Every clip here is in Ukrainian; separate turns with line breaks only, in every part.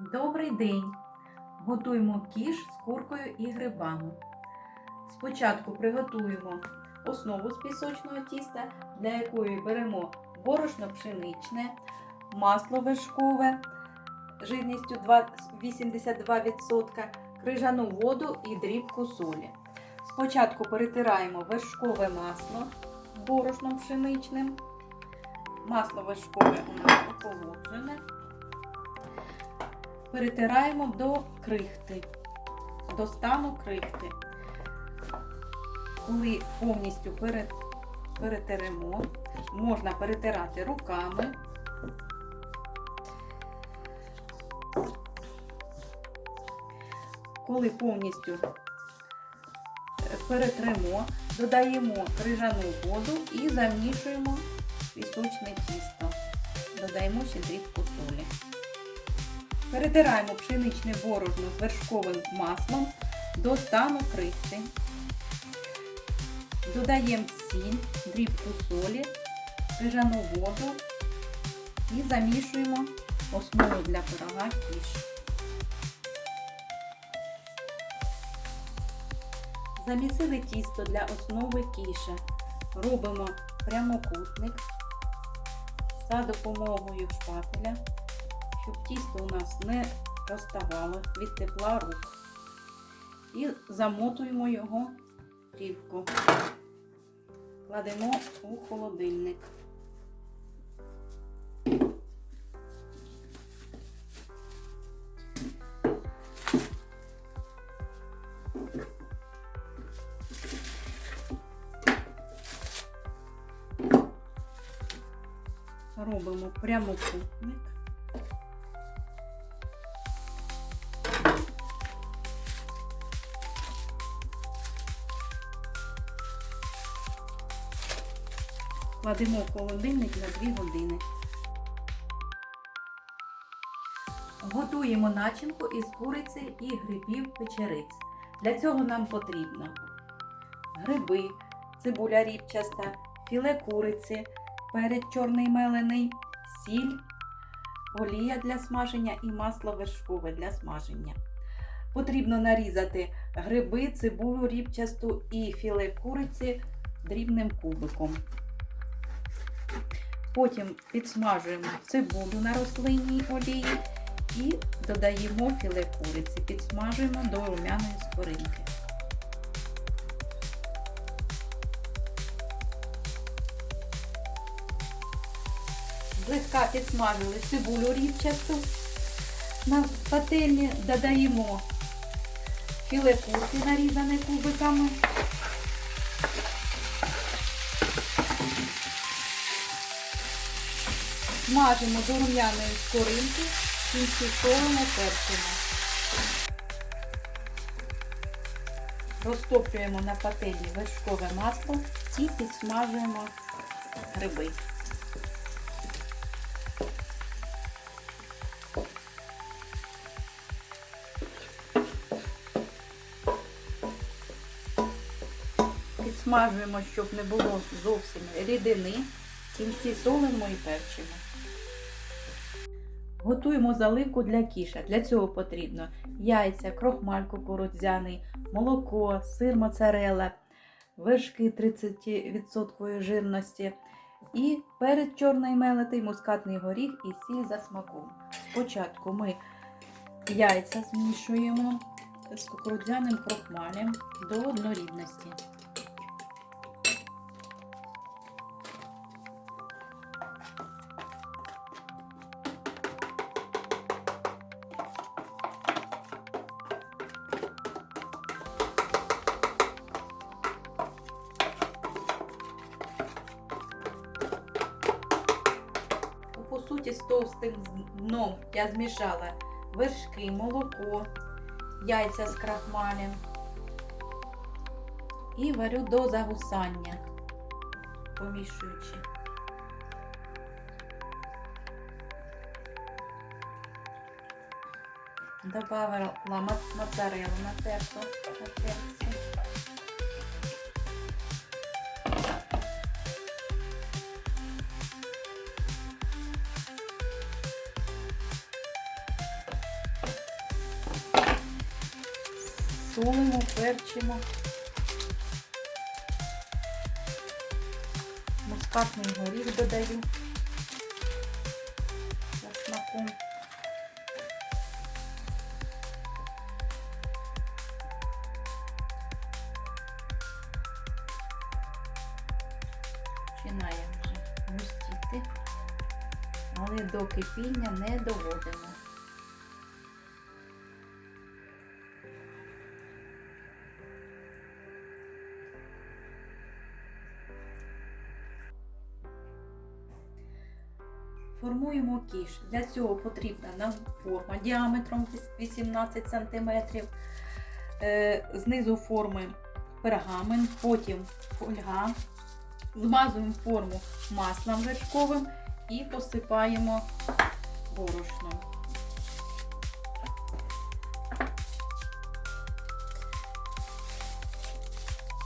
Добрий день! Готуємо кіш з куркою і грибами. Спочатку приготуємо основу з пісочного тіста, для якої беремо борошно пшеничне, масло вершкове жирністю 82%, крижану воду і дрібку солі. Спочатку перетираємо вершкове масло з пшеничним. Масло вершкове у нас охолоджене перетираємо до крихти, до стану крихти. Коли повністю пере- перетеремо, можна перетирати руками. Коли повністю перетремо, додаємо крижану воду і замішуємо пісочне тісто. Додаємо ще дрібку солі. Перетираємо пшеничне борошно з вершковим маслом до стану крихти. Додаємо сіль, дрібку солі, крижану воду і замішуємо основу для пирога кіш. Замісили тісто для основи кіша. Робимо прямокутник за допомогою шпателя щоб тісто у нас не розставало від тепла рук. І замотуємо його плівку. Кладемо у холодильник. Робимо прямокутник. Кладемо в холодильник на 2 години. Готуємо начинку із куриці і грибів печериць. Для цього нам потрібно гриби, цибуля рібчаста, філе куриці, перець чорний мелений, сіль, олія для смаження і масло вершкове для смаження. Потрібно нарізати гриби, цибулю рібчасту і філе куриці дрібним кубиком. Потім підсмажуємо цибулю на рослинній олії і додаємо філе куриці. Підсмажуємо до румяної скоринки. Злегка підсмажили цибулю рівчасту. На пательні додаємо філе курки, нарізане кубиками. Смажимо до рум'яної скоринки, кінці солимо перчимо. Розтоплюємо на пательні вершкове масло і підсмажуємо гриби. Підсмажуємо, щоб не було зовсім рідини. Кінці солимо і перчимо. Готуємо заливку для кіша. Для цього потрібно яйця, крохмаль кукурудзяний, молоко, сир моцарелла, вершки 30% жирності і перець чорний мелитий, мускатний горіх і сіль за смаком. Спочатку ми яйця змішуємо з кукурудзяним крохмалем до однорідності. По з товстим дном я змішала вершки, молоко, яйця з крахмалем і варю до загусання, помішуючи. Добавила моцарелу натерту на терці. Солимо, перчимо. Мускатний горіх додаю за смаком. Починає вже густіти, але до кипіння не доводимо. Формуємо кіш. Для цього потрібна нам форма діаметром 18 см. Знизу форми пергамент, потім фольга. Змазуємо форму маслом вершковим і посипаємо борошном.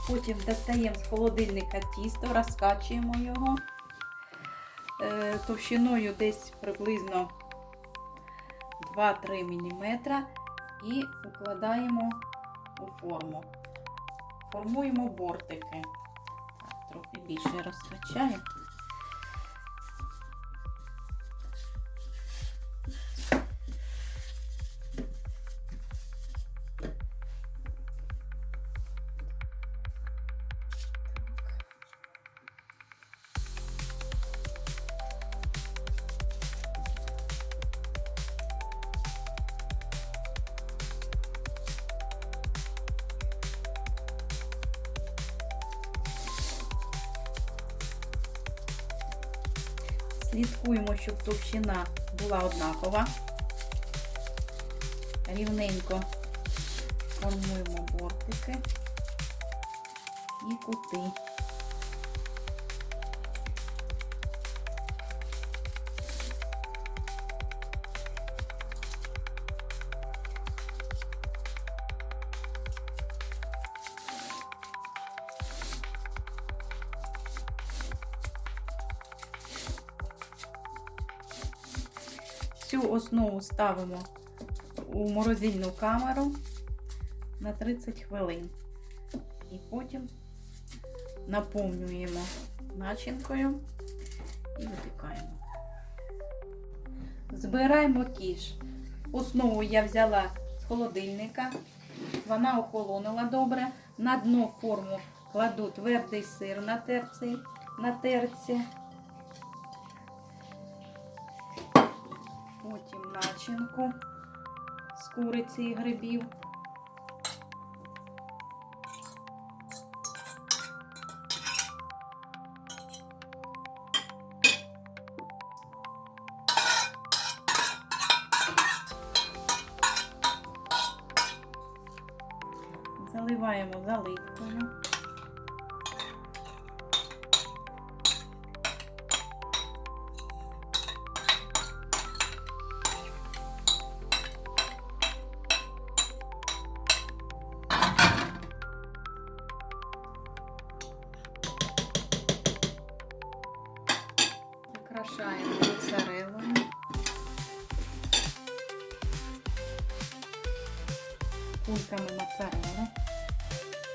Потім достаємо з холодильника тісто, розкачуємо його е, товщиною десь приблизно 2-3 мм і укладаємо у форму. Формуємо бортики. Трохи більше розкачаємо. Слідкуємо, щоб товщина була однакова. Рівненько формуємо бортики і кути. Цю основу ставимо у морозильну камеру на 30 хвилин. І потім наповнюємо начинкою і випікаємо. Збираємо кіш. Основу я взяла з холодильника, вона охолонула добре. На дно форму кладу твердий сир на терці. На терці. Потім начинку з куриці і грибів. Заливаємо заливкою.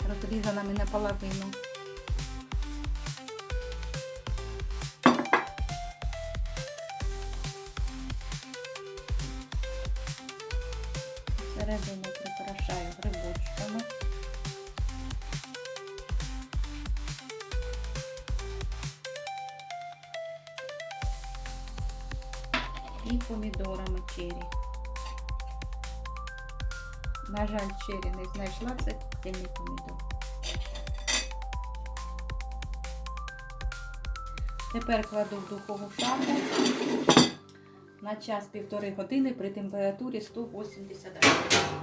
Розрізаними наполовину. Середину прикрашаю грибочками. і помідорами чері. На жаль, чері не знайшла, це темний помідор. Тепер кладу в духову шафу на час півтори години при температурі 180 градусів.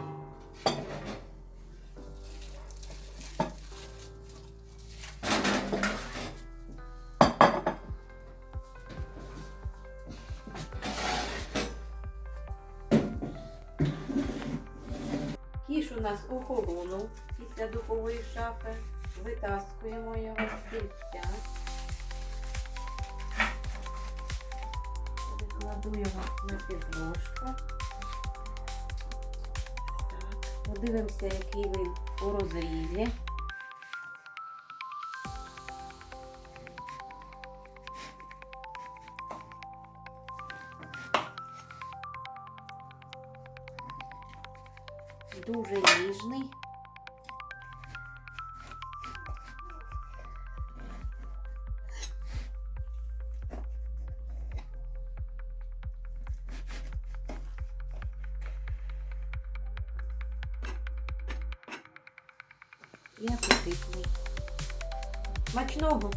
Нас охолонув після духової шафи. Витаскуємо його з кільця. Кладу його на підложку. Подивимося, який він у розрізі. Дуже ніжний. І апетитний. Смачного!